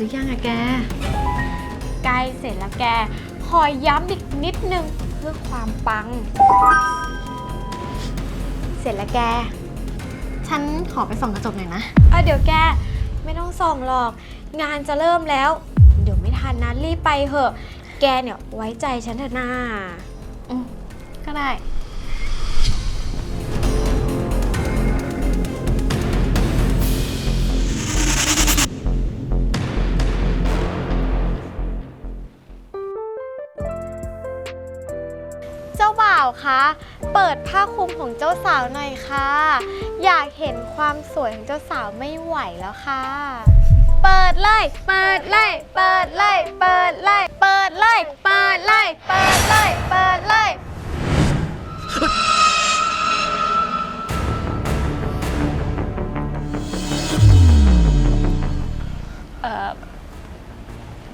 รือยังอะแก ใกล้เสร็จแล้วแกขอย้ำอีกนิดนึงเพื่อความปัง เสร็จแล้วแก ฉันขอไปส่องกระจกหน่อยนะ เออเดี๋ยวแก ไม่ต้องส่องหรอก งานจะเริ่มแล้ว เดี๋ยวไม่ทันนะรีบไปเถอะ แกเนี่ยไว้ใจฉันเถอะนาอืมก็ได้ คะ เปิดผ้าคลุมของเจ้าสาวหน่อยค่ะ อยากเห็นความสวยของเจ้าสาวไม่ไหวแล้วค่ะ เปิดเลย เปิดเลย เปิดเลย เปิดเลย เปิดเลย เปิดเลย เปิดเลย เปิดเลย เอ่อ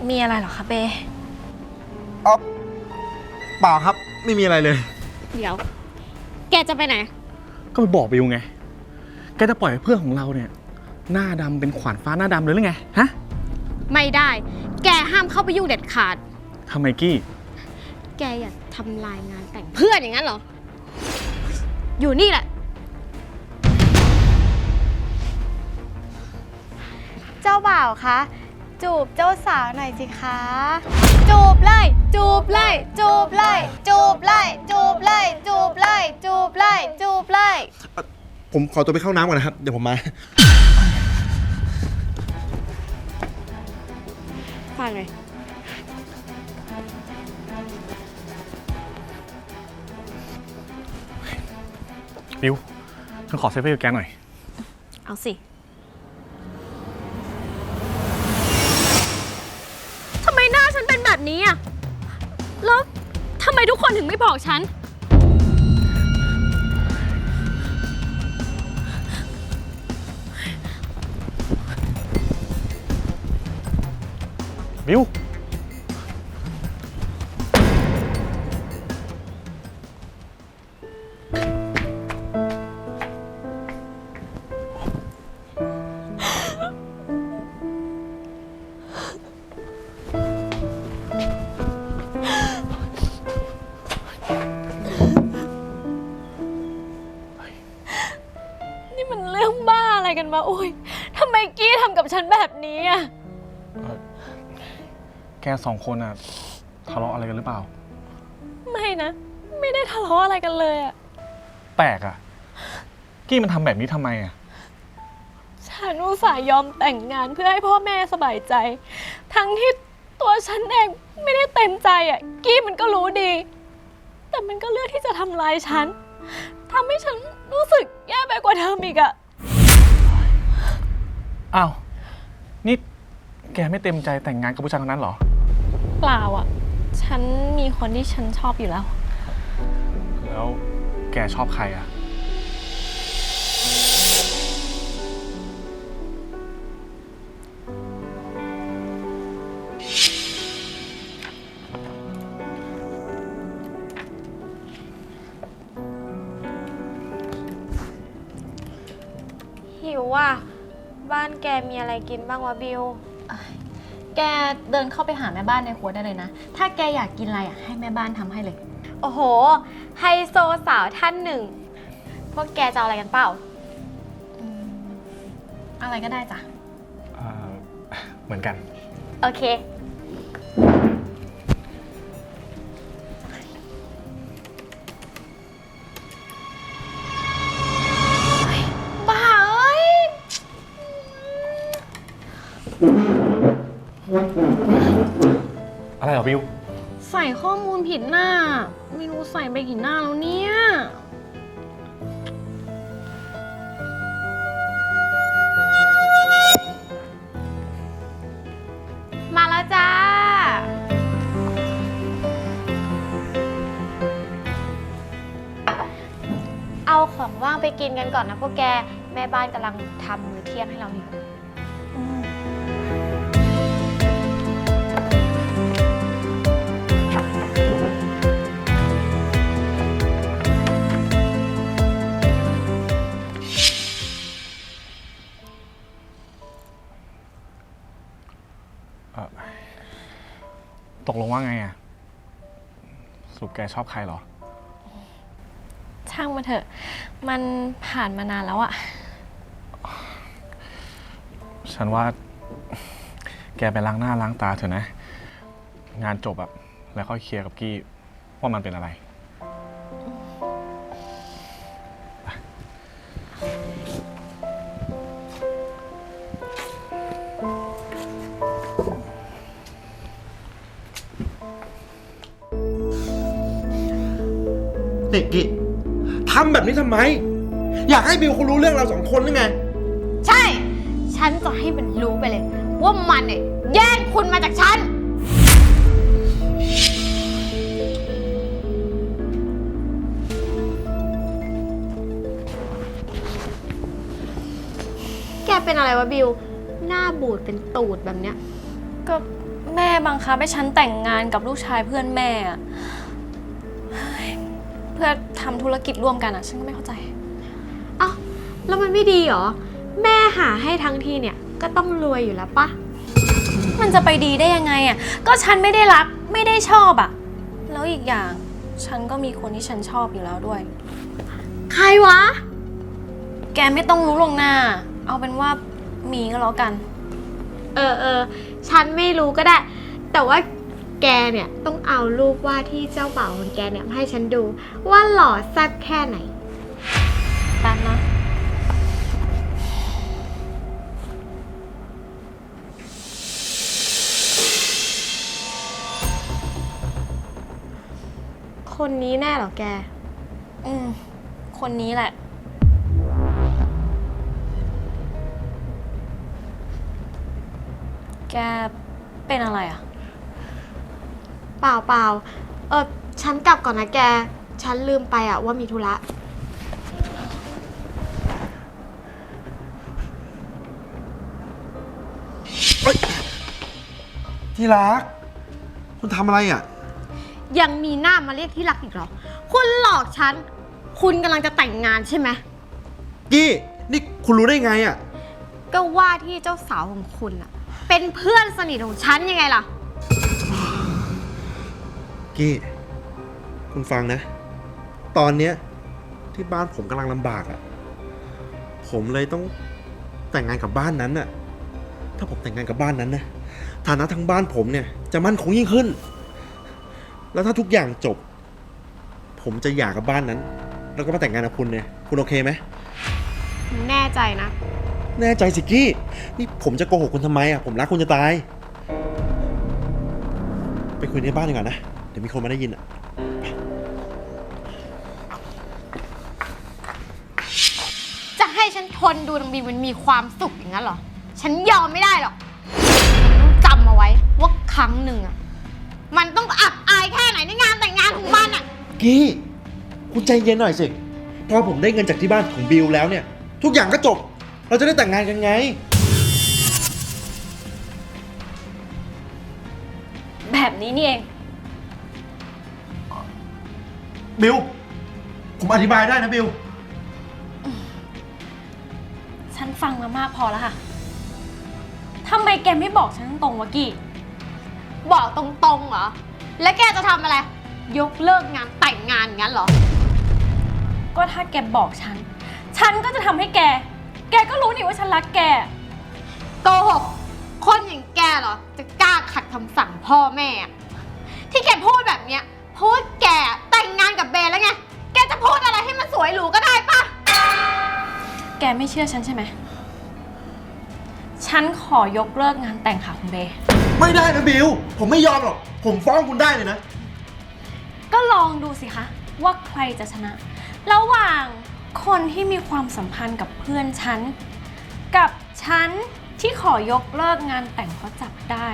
มีอะไรเหรอคะเบ อ๋อเปล่าครับ ไม่มีอะไรเลย เดี๋ยว แกจะไปไหน ก็ไปบอกบิวไง แกจะปล่อยให้เพื่อนของเราเนี่ย หน้าดำเป็นขวานฟ้าหน้าดำเลยหรือไง ฮะไม่ได้ แกห้ามเข้าไปยุ่งเด็ดขาด ทำไมกี้ แกอย่าทำลายงานแต่งเพื่อนอย่างนั้นเหรอ อยู่นี่แหละ เจ้าบ่าวคะ จูบเจ้าสาวหน่อยสิคะ จูบเลย จูบเลย จูบเลย จูบเลย จูบเลย จูบเลย จูบเลย จูบเลย ผมขอตัวไปเข้าน้ำก่อนนะครับ เดี๋ยวผมมา ฟังไงบิวฉันขอเซฟเฟอร์แกหน่อย เอาสิ กคนถึงไม่บอกฉัน บิว กสองคนอะทะเลาะอะไรกันหรือเปล่า ไม่นะ ไม่ได้ทะเลาะอะไรกันเลยอะแปลกอะกี้มันทำแบบนี้ทำไมอะฉันอุตส่าห์ยอมแต่งงานเพื่อให้พ่อแม่สบายใจ ทั้งที่ตัวฉันเองไม่ได้เต็มใจอะกี้มันก็รู้ดี แต่มันก็เลือกที่จะทำร้ายฉันทำให้ฉันรู้สึกแย่ไปกว่าเดิมอีกอะอ้าวนี่แกไม่เต็มใจแต่งงานกับผู้ชายคนนั้นเหรอ เปล่าอะฉันมีคนที่ฉันชอบอยู่แล้ว แล้วแกชอบใครอะหิวว่ะ บ้านแกมีอะไรกินบ้างวะบิว แกเดินเข้าไปหาแม่บ้านในครัวได้เลยนะ ถ้าแกอยากกินอะไรอะให้แม่บ้านทำให้เลย โอ้โห ไฮโซสาวท่านหนึ่ง พวกแกจะเอาอะไรกันเปล่า อะไรก็ได้จ้ะ เอ่อเหมือนกัน โอเค เหรอบิว ใส่ข้อมูลผิดหน้า ไม่รู้ใส่ไปกี่หน้าแล้วเนี่ย มาแล้วจ้า เอาของว่างไปกินกันก่อนนะพวกแก แม่บ้านกำลังทำมื้อเที่ยงให้เราอยู่ กลงว่าไงอะสรุปแกชอบใครเหรอ ช่างมาเถอะ มันผ่านมานานแล้วอะฉันว่า แกไปล้างหน้าล้างตาเถอะนะ งานจบอะแล้วค่อยเคลียร์กับกี้ว่ามันเป็นอะไร นี่กิทำแบบนี้ทำไม อยากให้บิวเขารู้เรื่องเราสองคนหรือไง ใช่ ฉันจะให้มันรู้ไปเลย ว่ามันเนี่ยแย่งคุณมาจากฉัน แกเป็นอะไรวะบิว หน้าบูดเป็นตูดแบบเนี้ย ก็แม่บังคับให้ฉันแต่งงานกับลูกชายเพื่อนแม่อะเฮ้ยเพื่อ ทำธุรกิจร่วมกันอะฉันก็ไม่เข้าใจ เอ้าแล้วมันไม่ดีเหรอ แม่หาให้ทั้งทีเนี่ยก็ต้องรวยอยู่แล้วปะมันจะไปดีได้ยังไงอะก็ฉันไม่ได้รักไม่ได้ชอบอะแล้วอีกอย่างฉันก็มีคนที่ฉันชอบอยู่แล้วด้วย ใครวะ แกไม่ต้องรู้ลวงหน้า เอาเป็นว่ามีก็แล้วกัน เออเออฉันไม่รู้ก็ได้ แต่ว่า แกเนี่ยต้องเอารูปว่าที่เจ้าบ่าวของแกเนี่ยมาให้ฉันดู ว่าหล่อแซ่บแค่ไหนแป๊บนะ คนนี้แน่เหรอแก อืม คนนี้แหละ แกเป็นอะไรอะเป ล่าเปล่าเออฉันกลับก่อนนะแก ฉันลืมไปอะว่ามีธุระ ที่รัก คุณทำอะไรอะ ยังมีหน้ามาเรียกที่รักอีกเหรอ คุณหลอกฉัน คุณกำลังจะแต่งงานใช่ไหม กี้นี่คุณรู้ได้ไงอะ ก็ว่าที่เจ้าสาวของคุณอะเป็นเพื่อนสนิทของฉันยังไงล่ะ กี้ คุณฟังนะ ตอนเนี้ยที่บ้านผมกำลังลำบากอะ ผมเลยต้องแต่งงานกับบ้านนั้นน่ะ ถ้าผมแต่งงานกับบ้านนั้นนะ ฐานะทั้งบ้านผมเนี่ยจะมั่นคงยิ่งขึ้น แล้วถ้าทุกอย่างจบ ผมจะหย่ากับบ้านนั้น แล้วก็มาแต่งงานกับคุณเนี่ย คุณโอเคไหม แน่ใจนะ แน่ใจสิกี้ นี่ผมจะโกหกคุณทำไมอะ ผมรักคุณจะตาย ไปคุยในบ้านดีกว่านะเดี๋ยวมีคนมาได้ยินอะจะให้ฉันทนดูนางบีมันมีความสุขอย่างนั้นเหรอ ฉันยอมไม่ได้หรอกต้องจำเอาไว้ว่าครั้งหนึ่งอะมันต้องอับอายแค่ไหนในงานแต่งงานของมันอะกี้คุณใจเย็นหน่อยสิ พอผมได้เงินจากที่บ้านของบิลแล้วเนี่ย ทุกอย่างก็จบ เราจะได้แต่งงานกันไง แบบนี้นี่เอง บิลผมอธิบายได้นะบิลฉันฟังมามากพอแล้วค่ะ ทำไมแกไม่บอกฉันตรงๆวะกี้ บอกตรงๆเหรอ แล้วแกจะทำอะไร ยกเลิกงานแต่งงานงั้นเหรอ ก็ถ้าแกบอกฉัน ฉันก็จะทำให้แก แกก็รู้นี่ว่าฉันรักแก โกหก คนอย่างแกเหรอ จะกล้าขัดคำสั่งพ่อแม่อะที่แกพูดแบบเนี้ยเพราะว่าแกแต่งงาน กับเบนแล้วไง แกจะพูดอะไรให้มันสวยหรูก็ได้ปะแกไม่เชื่อฉันใช่ไหม ฉันขอยกเลิกงานแต่งค่ะคุณเบย์ไม่ได้นะบิลผมไม่ยอมหรอก ผมฟ้องคุณได้เลยนะ ก็ลองดูสิคะ ว่าใครจะชนะ ระหว่างคนที่มีความสัมพันธ์กับเพื่อนฉัน กับฉันที่ขอยกเลิกงานแต่งเพราะจับได้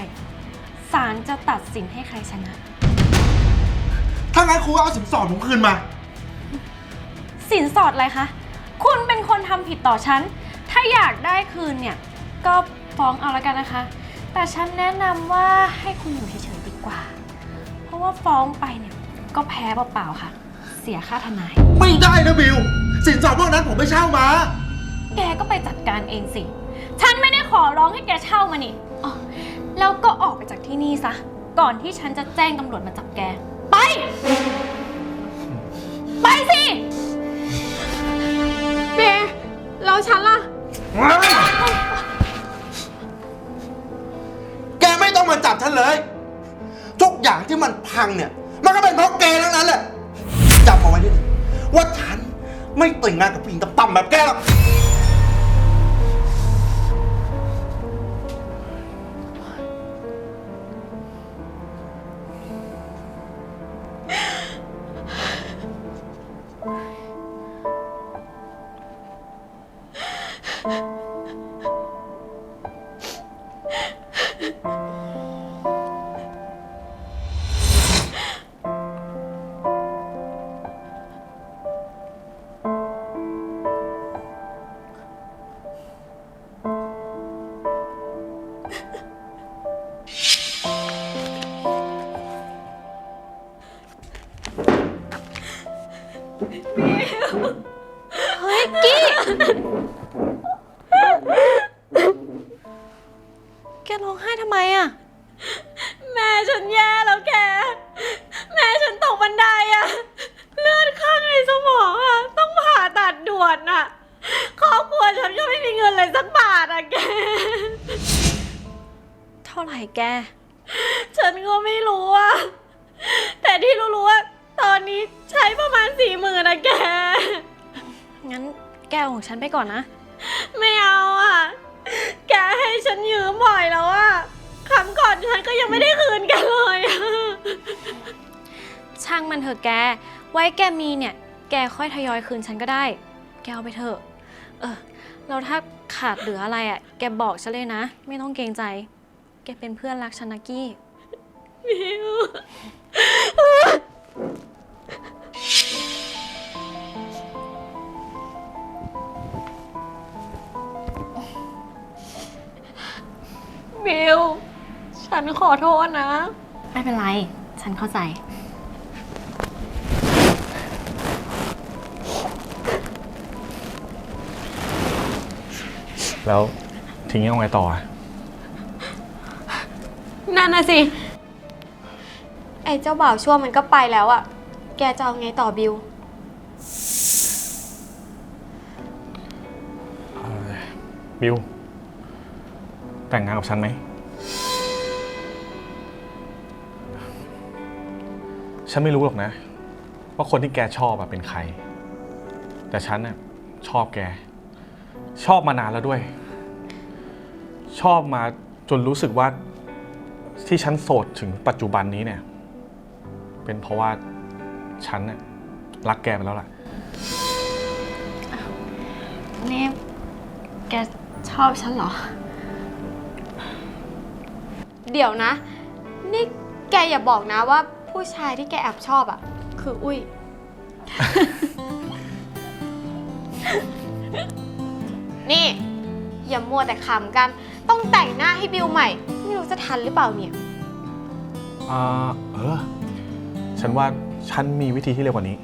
ศาลจะตัดสินให้ใครชนะ ถ้างั้นครูเอาสินสอดผมคืนมา สินสอดอะไรคะ คุณเป็นคนทำผิดต่อฉัน ถ้าอยากได้คืนเนี่ย ก็ฟ้องเอาละกันนะคะ แต่ฉันแนะนำว่าให้คุณอยู่เฉยๆดีกว่า เพราะว่าฟ้องไปเนี่ยก็แพ้เปล่าๆค่ะ เสียค่าทนาย ไม่ได้นะบิลสินสอดพวกนั้นผมไม่เช่ามา แกก็ไปจัดการเองสิ ฉันไม่ได้ขอร้องให้แกเช่ามานี่อ๋อแล้วก็ออกไปจากที่นี่ซะ ก่อนที่ฉันจะแจ้งตำรวจมาจับแก ไปไปสิเบแล้วฉันล่ะ แกไม่ต้องมาจับฉันเลย ทุกอย่างที่มันพังเนี่ย มันก็เป็นเพราะแกทั้งนั้นแหละจำเอาไว้ด้วยนะว่าฉันไม่แต่งงานกับผู้หญิงต่ำๆแบบแกหรอก แกมีเนี่ย แกค่อยทยอยคืนฉันก็ได้ แกเอาไปเถอะ เออแล้วถ้าขาดเหลืออะไรอะ แกบอกฉันเลยนะ ไม่ต้องเกรงใจ แกเป็นเพื่อนรักฉันนะกี้มิว บิว ฉันขอโทษนะ ไม่เป็นไร ฉันเข้าใจ แล้วทิ้งยังไงต่ออะนั่นน่ะสิ ไอ้เจ้าบ่าวชั่วมันก็ไปแล้วอะแกจะเอาไงต่อบิว บิว แต่งงานกับฉันไหม ฉันไม่รู้หรอกนะ ว่าคนที่แกชอบอะเป็นใคร แต่ฉันน่ะชอบแก ชอบมานานแล้วด้วย ชอบมาจนรู้สึกว่าที่ฉันโสดถึงปัจจุบันนี้เนี่ย เป็นเพราะว่าฉันน่ะรักแกไปแล้วล่ะ นี่แกชอบฉันเหรอ เดี๋ยวนะ นี่แกอย่าบอกนะว่าผู้ชายที่แกแอบชอบอะคืออุ้ย นี่ อย่ามัวแต่ขำกัน ต้องแต่งหน้าให้บิวใหม่ ไม่รู้จะทันหรือเปล่าเนี่ย อ่าเออ ฉันว่าฉันมีวิธีที่เร็วกว่านี้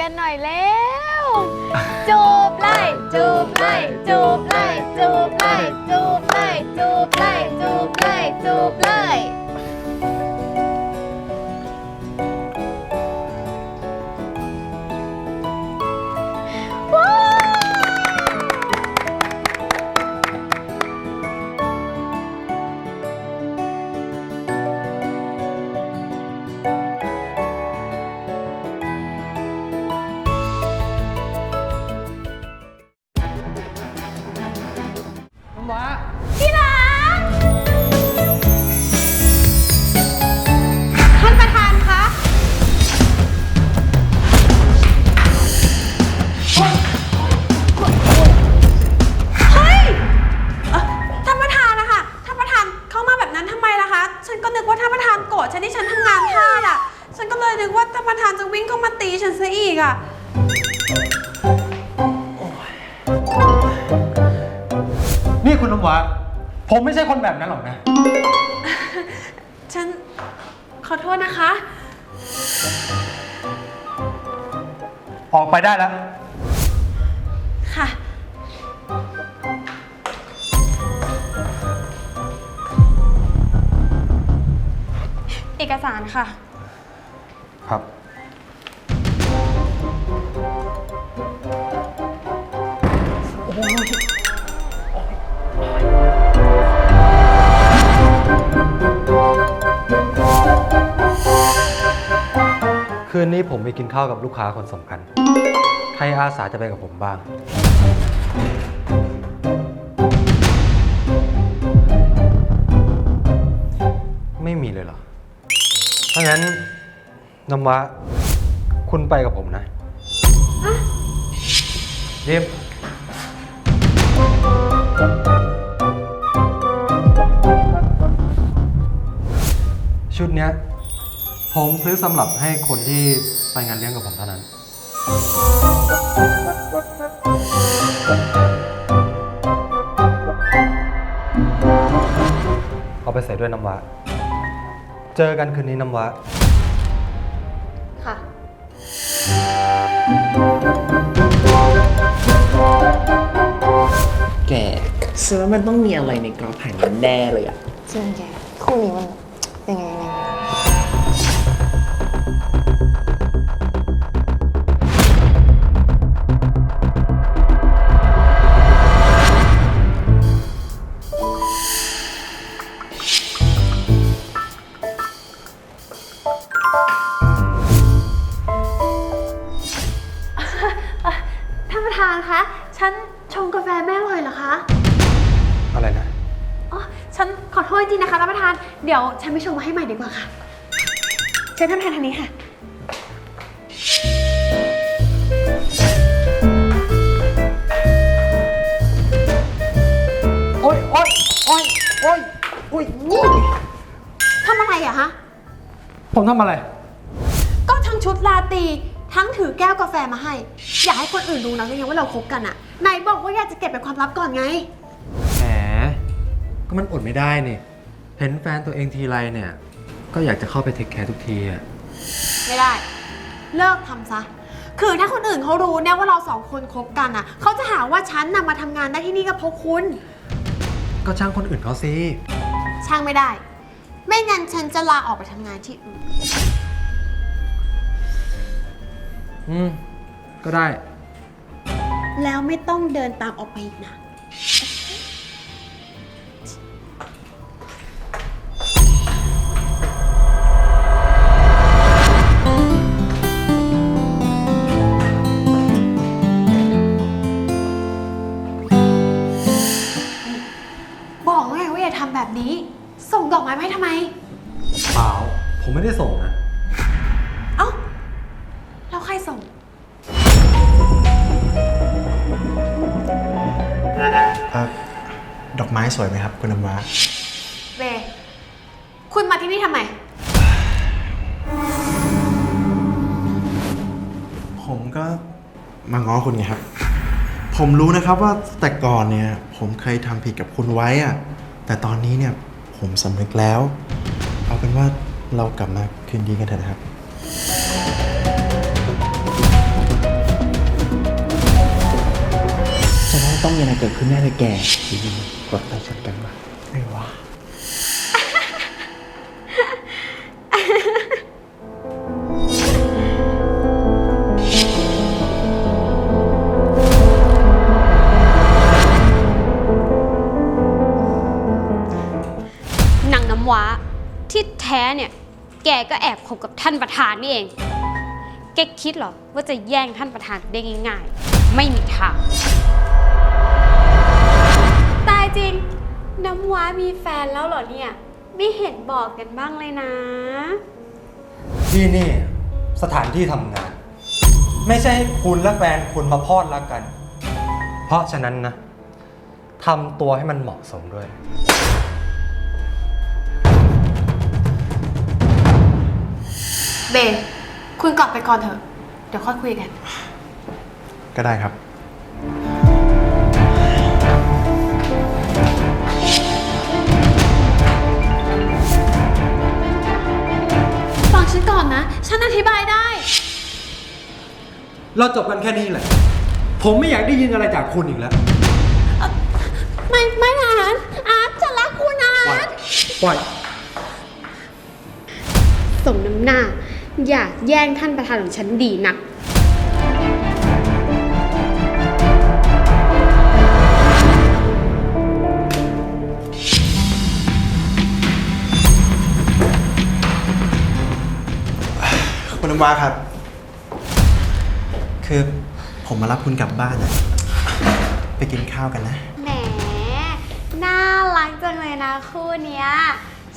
กันหน่อยแล้วจูบไล่จูบไล่จูบ ประธานจะวิ่งเข้ามาตีฉันซะอีกอะ นี่คุณน้ำหวาผมไม่ใช่คนแบบนั้นหรอกนะ ฉันขอโทษนะคะ ออกไปได้แล้ว ค่ะ เอกสารค่ะ ครับ คืนนี้ผมไปกินข้าวกับลูกค้าคนสำคัญ ใครอาสาจะไปกับผมบ้าง ไม่มีเลยเหรอถ้างั้นน้ำว้าคุณไปกับผมนะยิมชุดเนี้ย ผมซื้อสำหรับให้คนที่ไปงานเลี้ยงกับผมเท่านั้น เอาไปใส่ด้วยน้ำว้าเจอกันคืนนี้น้ำว้าค่ะ แกฉันว่ามันต้องมีอะไรในกรอบแผ่นนั้นแน่เลยอะจริงแกคู่นี้มันยังไงยังไง เดี๋ยวฉันไปชงมาให้ใหม่ดีกว่าค่ะ เชิญท่านประธานทางนี้ค่ะ โอ๊ยโอ๊ยโอ๊ยโอ๊ยอุ๊ยนี่ทำอะไรอะฮะ ผมทำอะไร ก็ทั้งชุดลาตรีทั้งถือแก้วกาแฟมาให้ อยากให้คนอื่นรู้นะยังว่าเราคบกันอะไหนบอกว่าอยากจะเก็บเป็นความลับก่อนไง แหม ก็มันอดไม่ได้นี่ เห็นแฟนตัวเองทีไรเนี่ย ก็อยากจะเข้าไปเทคแคร์ทุกทีอะไม่ได้ เลิกทำซะ คือถ้าคนอื่นเขารู้เนี่ยว่าเราสองคนคบกันอะ เขาจะหาว่าฉันนำมาทำงานได้ที่นี่ก็เพราะคุณ ก็ช่างคนอื่นเขาสิ ช่างไม่ได้ ไม่งั้นฉันจะลาออกไปทำงานที่อื่น อืม ก็ได้ แล้วไม่ต้องเดินตามออกไปอีกนะบอก ผมรู้นะครับว่าแต่ก่อนเนี่ย ผมเคยทำผิดกับคุณไว้อะแต่ตอนนี้เนี่ยผมสำนึกแล้ว เอาเป็นว่าเรากลับมาคืนดีกันเถอะนะครับฉันว่าต้องมีอะไรเกิดขึ้นแน่เลยแก กดไปชนกันวะไม่ว แกก็แอบคบกับท่านประธานนี่เอง แกคิดเหรอว่าจะแย่งท่านประธานได้ง่ายๆ ไม่มีทาง ตายจริง น้ำว้ามีแฟนแล้วเหรอเนี่ย ไม่เห็นบอกกันบ้างเลยนะ ที่นี่สถานที่ทำงาน ไม่ใช่ให้คุณและแฟนคุณมาพอดรักกัน เพราะฉะนั้นนะทำตัวให้มันเหมาะสมด้วย เบย์คุณกลับไปก่อนเถอะ เดี๋ยวค่อยคุยกัน ก็ได้ครับ ฟังฉันก่อนนะ ฉันอธิบายได้ เราจบกันแค่นี้แหละ ผมไม่อยากได้ยินอะไรจากคุณอีกแล้ว ไม่ไม่อาร์ตอาร์ตจะรักคุณอาร์ตปล่อย สมน้ำหน้า อยากแย่งท่านประธานของฉันดีนัก คุณน้ำว้าครับ คือผมมารับคุณกลับบ้านอะไปกินข้าวกันนะ แหม น่ารักจังเลยนะคู่เนี้ย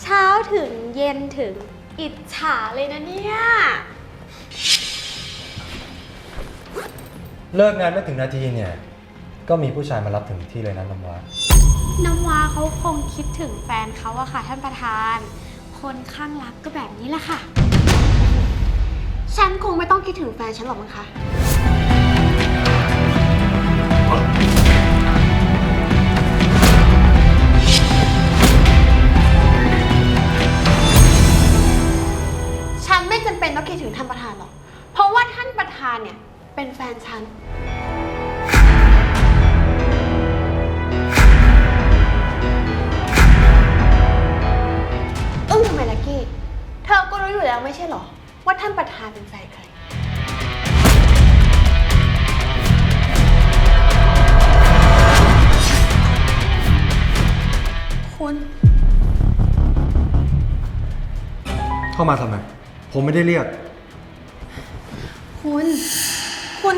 เช้าถึงเย็นถึง อิจฉาเลยนะเนี่ย เลิกงานไม่ถึงนาทีเนี่ย ก็มีผู้ชายมารับถึงที่เลยนะน้ำว้าน้ำว้าเขาคงคิดถึงแฟนเขาอะค่ะ ท่านประธาน คนข้างรักก็แบบนี้แหละค่ะ ฉันคงไม่ต้องคิดถึงแฟนฉันหรอกมั้งคะ ไม่ได้เรียก คุณ คุณ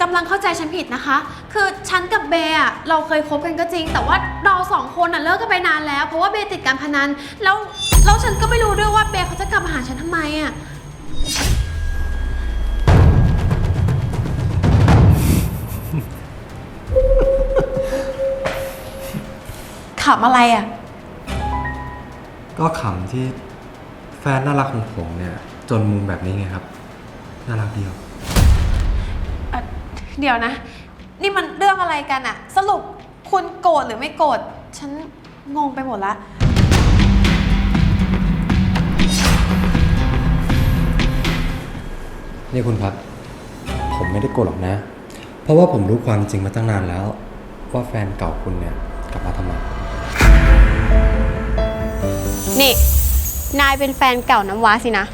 กำลังเข้าใจฉันผิดนะคะ คือฉันกับเบย์อะเราเคยคบกันก็จริง แต่ว่าเราสองคนอะเลิกกันไปนานแล้ว เพราะว่าเบย์ติดการพนัน แล้วแล้วฉันก็ไม่รู้ด้วยว่าเบย์เขาจะกลับมาหาฉันทำไมอะขำอะไรอะ ก็ขำที่แฟนน่ารักของผมเนี่ย จนมุมแบบนี้ไงครับ น่ารักเดียวเอ่อเดี๋ยวนะ นี่มันเรื่องอะไรกันอะสรุปคุณโกรธหรือไม่โกรธฉันงงไปหมดละ นี่คุณครับ ผมไม่ได้โกรธหรอกนะ เพราะว่าผมรู้ความจริงมาตั้งนานแล้ว ว่าแฟนเก่าคุณเนี่ยกลับมาทำไมนี่ นายเป็นแฟนเก่าน้ำว้าสินะ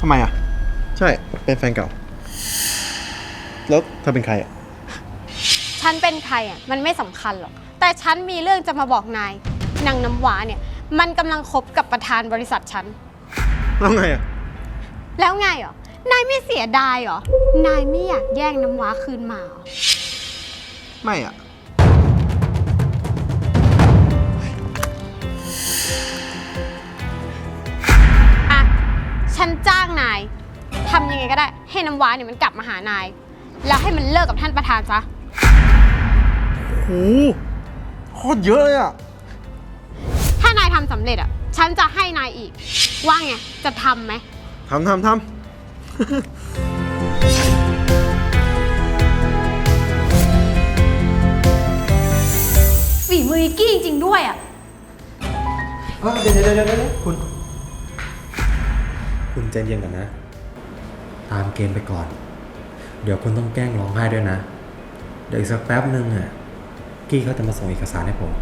ทำไมอะ ใช่ เป็นแฟนเก่า แล้วเธอเป็นใครอะ ฉันเป็นใครอะมันไม่สำคัญหรอก แต่ฉันมีเรื่องจะมาบอกนายนางน้ำว้าเนี่ย มันกำลังคบกับประธานบริษัทฉัน แล้วไงอะ แล้วไงเหรอ นายไม่เสียดายเหรอ นายไม่อยากแย่งน้ำว้าคืนมาเหรอ ไม่อะ ฉันจ้างนายทำยังไงก็ได้ ให้น้ำว้าเนี่ยมันกลับมาหานาย แล้วให้มันเลิกกับท่านประธานซะ โหโคตรเยอะเลยอะ ถ้านายทำสำเร็จอะ ฉันจะให้นายอีก ว่าไง จะทำไหม ทำทำทำฝีมืออิกกี้จริงๆด้วยอะเอ้ยเดี๋ยวเดี๋ยวเดี๋ยวเดี๋ยวคุณ คุณใจเย็นก่อนนะ ตามเกณฑ์ไปก่อน เดี๋ยวคุณต้องแกล้งร้องไห้ด้วยนะ เดี๋ยวอีกสักแป๊บนึงอะ กี้เขาจะมาส่งเอกสารให้ผม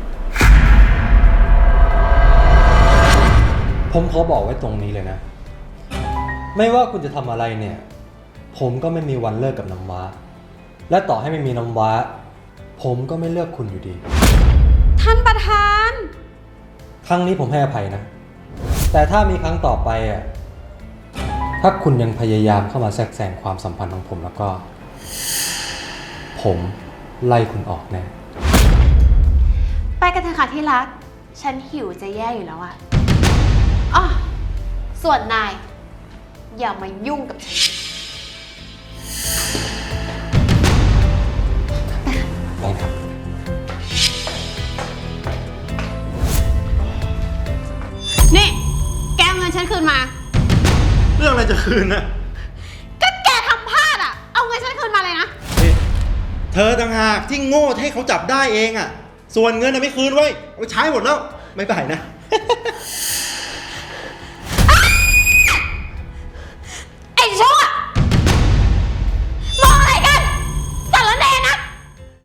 ผมขอบอกไว้ตรงนี้เลยนะ ไม่ว่าคุณจะทำอะไรเนี่ย ผมก็ไม่มีวันเลิกกับน้ำว้า และต่อให้ไม่มีน้ำว้า ผมก็ไม่เลือกคุณอยู่ดี ท่านประธาน ครั้งนี้ผมให้อภัยนะ แต่ถ้ามีครั้งต่อไปอะ ถ้าคุณยังพยายามเข้ามาแทรกแซงความสัมพันธ์ของผมแล้วก็ ผมไล่คุณออกแน่ไปกันเถอะค่ะที่รัก ฉันหิวจะแย่อยู่แล้วอะอ๋อส่วนนาย อย่ามายุ่งกับฉัน คืนนะก็แกทำพลาดอะ เอาเงินฉันคืนมาเลยนะ นี่เธอต่างหากที่โง่ให้เขาจับได้เองอะ ส่วนเงินน่ะไม่คืนไว้ยเอาไปใช้หมดแล้วไม่ไปนะ